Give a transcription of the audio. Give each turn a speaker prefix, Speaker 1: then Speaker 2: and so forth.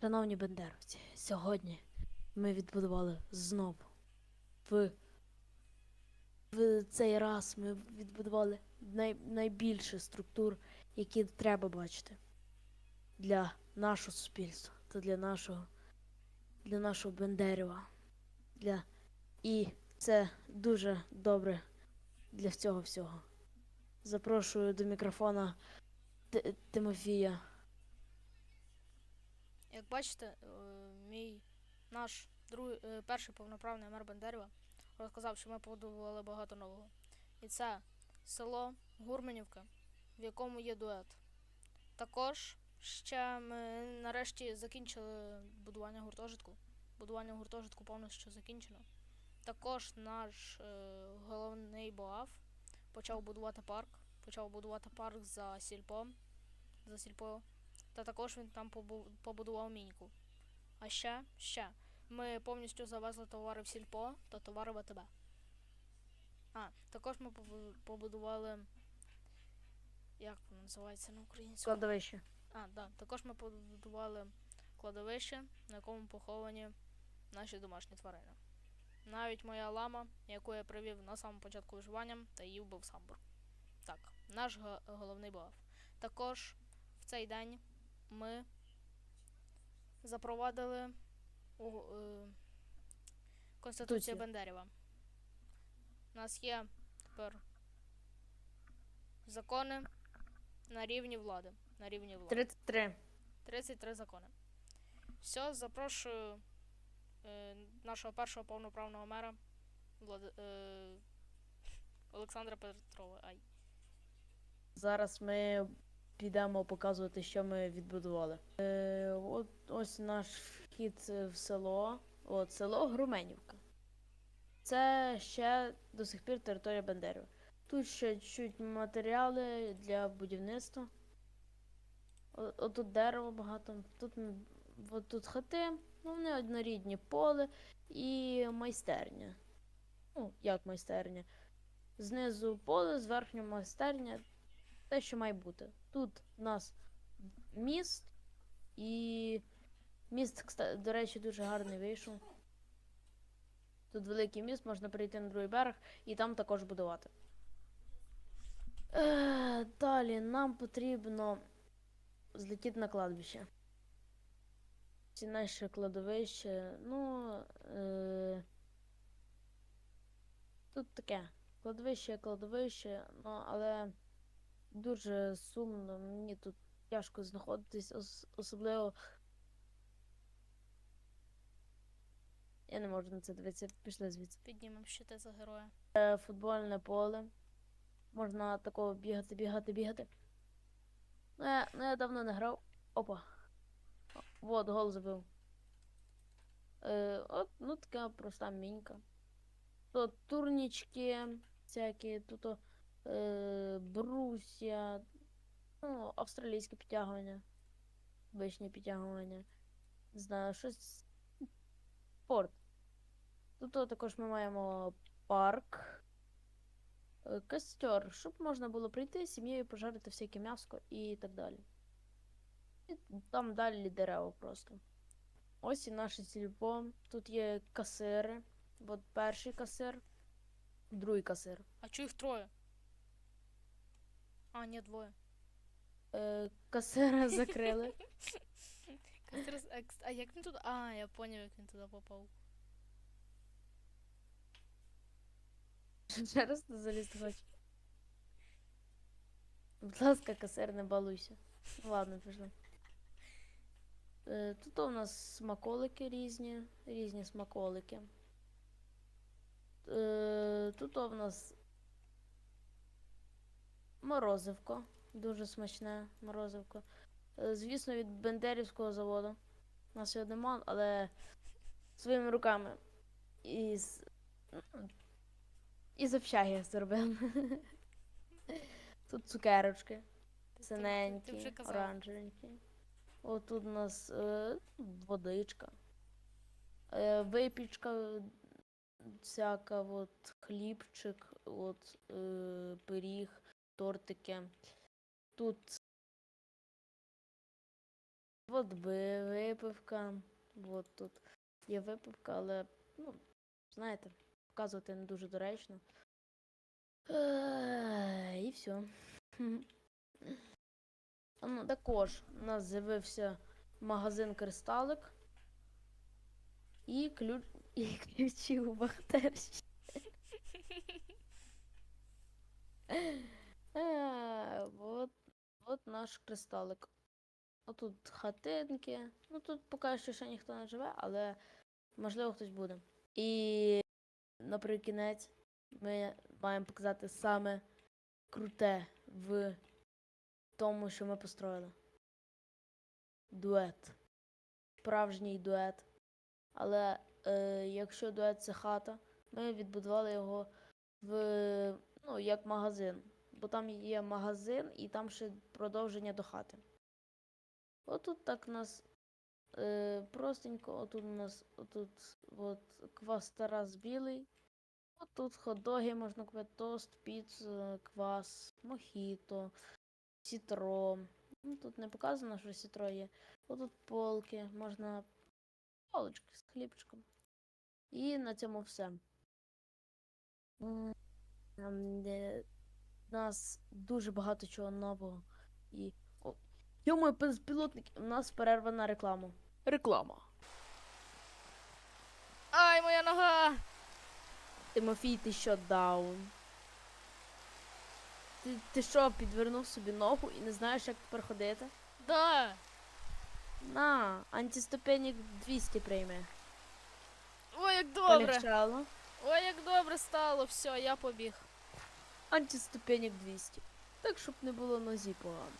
Speaker 1: Шановні бендеровці, сьогодні ми відбудували знову. В, в цей раз ми відбудували най, найбільше структур, які треба бачити для нашого суспільства та для нашого, для нашого Бендерєва. Для... І це дуже добре для цього всього. Запрошую до мікрофона Т- Тимофія.
Speaker 2: Як бачите, е, мій наш другий, е, перший повноправний мер Бендерєва розказав, що ми побудували багато нового. І це село Гурменівка, в якому є дует. Також ще ми нарешті закінчили будування гуртожитку. Будування гуртожитку повністю закінчено. Також наш е, головний боав почав будувати парк. Почав будувати парк за сільпо. За сільпо та також він там побу- побудував міньку. А ще, ще, ми повністю завезли товари в сільпо та товари в АТБ. А, також ми побу- побудували. Як воно називається на українському?
Speaker 1: Складовище.
Speaker 2: А, да. Також ми побудували кладовище, на якому поховані наші домашні тварини. Навіть моя лама, яку я привів на самому початку виживання, та її вбив самбур. Так, наш головний бав. Також в цей день ми запровадили у, е, Конституцію
Speaker 1: Конституцію.
Speaker 2: Бендерєва. У нас є тепер закони на рівні влади. На рівні влади.
Speaker 1: 33.
Speaker 2: 33 закони. Все, запрошую е, нашого першого повноправного мера Влад... е, Олександра Петрова. Ай.
Speaker 1: Зараз ми підемо показувати, що ми відбудували. Е, от ось наш вхід е, в село. От село Груменівка. Це ще до сих пір територія Бендерів. Тут ще чуть матеріали для будівництва. Отут дерево багато. Тут, от тут хати, ну вони однорідні поле і майстерня. Ну, як майстерня. Знизу поле, зверху майстерня, те, що має бути. Тут у нас міст, і міст, до речі, дуже гарний вийшов. Тут великий міст, можна перейти на другий берег і там також будувати. Е, далі нам потрібно злетіти на кладбище. Ці наше кладовище. Ну. Е, тут таке. Кладовище, кладовище, ну, але дуже сумно. Мені тут тяжко знаходитись, ос- особливо. Я не можу на це дивитися. Пішли звідси.
Speaker 2: Піднімемо щити за героя.
Speaker 1: Е, Футбольне поле. Можна такого бігати, бігати, бігати. Ну, я, ну, я давно не грав. Опа. О, Вот, гол забив. Е, от, ну така проста мінька. Тут турнічки всякі, тут о, е, ну, австралійське підтягування, обичні підтягування. Не знаю, щось. Спорт. Тут також ми маємо парк. е, Костер, щоб можна було прийти з сім'єю пожарити всяке м'яско і так далі. І там далі дерева просто. Ось і наше сільпо. Тут є касири. От перший касир, другий касир.
Speaker 2: А чого їх троє? А, ні, двоє.
Speaker 1: Е, касира закрили.
Speaker 2: А, кс- а як він туди? А, я поняв, як він туди попав.
Speaker 1: Ще раз ти залізти хочеш. Будь ласка, касир, не балуйся. Ладно, пішли. Е, тут у нас смаколики різні, різні смаколики. Е, тут у нас морозивко. Дуже смачне морозивко. Е, звісно, від Бендерівського заводу. У нас його нема, але своїми руками. І з, і з общаги зробив. Тут цукерочки. Синенькі, оранжевенькі. От тут у нас е, водичка. Е, випічка всяка, от, хлібчик, от, е, пиріг, тортики. Тут от би випивка. От тут є випивка, але, ну, знаєте, показувати не дуже доречно. І все. Ну, також у нас з'явився магазин Кристалик. І ключ. І ключі у бахтерші. Е, Вот, вот наш кристалик. Отут хатинки. Ну тут поки що ще ніхто не живе, але можливо хтось буде. І наприкінець ми маємо показати саме круте в тому, що ми построїли. Дует. Справжній дует. Але е, якщо дует це хата, ми відбудували його в ну, як магазин. Бо там є магазин і там ще продовження до хати. Отут так у нас е, простенько, отут у нас отут от, квас Тарас білий. Отут хот-доги можна купити, тост, піцу, квас, мохіто, сітро. Ну, тут не показано, що сітро є. Отут полки, можна полочки з хлібчиком. І на цьому все. Нас дуже багато чого нового. І. О, Йому безпілотники, у нас перерва на рекламу. Реклама.
Speaker 2: Ай, моя нога!
Speaker 1: Тимофій, ти що даун? Ти, ти що, підвернув собі ногу і не знаєш, як тепер ходити?
Speaker 2: Да!
Speaker 1: На, антиступенік 200 прийме.
Speaker 2: Ой, як добре!
Speaker 1: Полегчало.
Speaker 2: Ой, як добре стало, все, я побіг.
Speaker 1: Антиступенік 200. Так, щоб не було нозі погано.